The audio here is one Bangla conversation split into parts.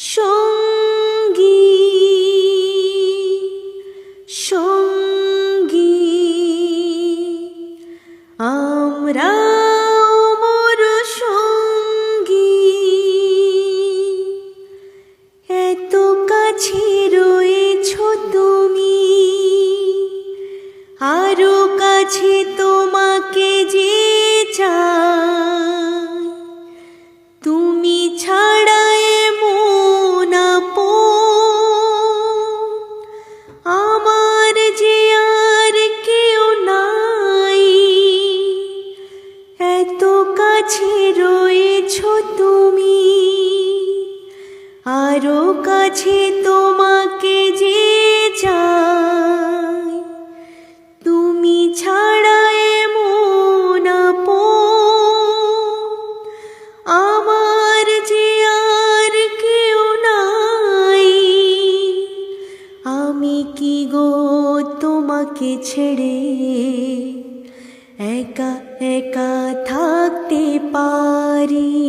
সঙ্গী সঙ্গী আমরা মোর সঙ্গী। এত কাছে তুমি আরও কাছে আরও কাছে তোমাকে যে চাই, তুমি ছাড়া এমন আমার যে আর কেউ নাই, আমি কি গো তোমাকে ছেড়ে একা একা থাকতে পারি?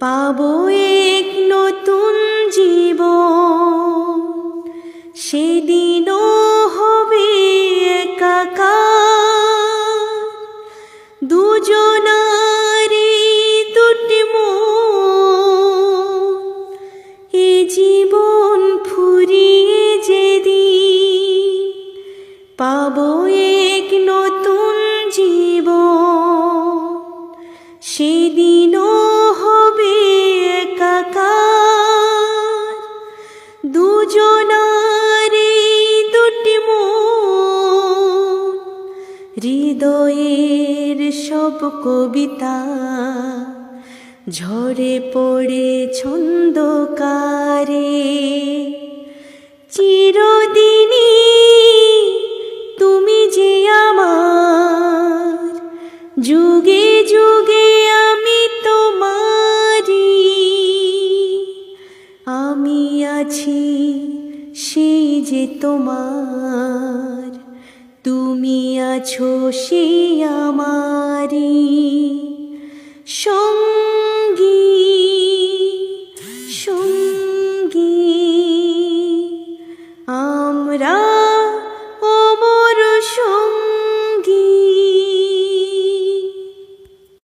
পাবো এক নতুন জীবন। সেদিনও হবে যেদিন পাবো এক নতুন জীবন। সেদিনও দুজনারে দুটি মন, হৃদয়ের সব কবিতা। ঝরে পড়ে ছন্দকারে, চিরদিনই তুমি যে আমার। যুগে যুগে আমি তোমারি আমি আছি যে তোমার তুমি আছো সে আমারি সঙ্গ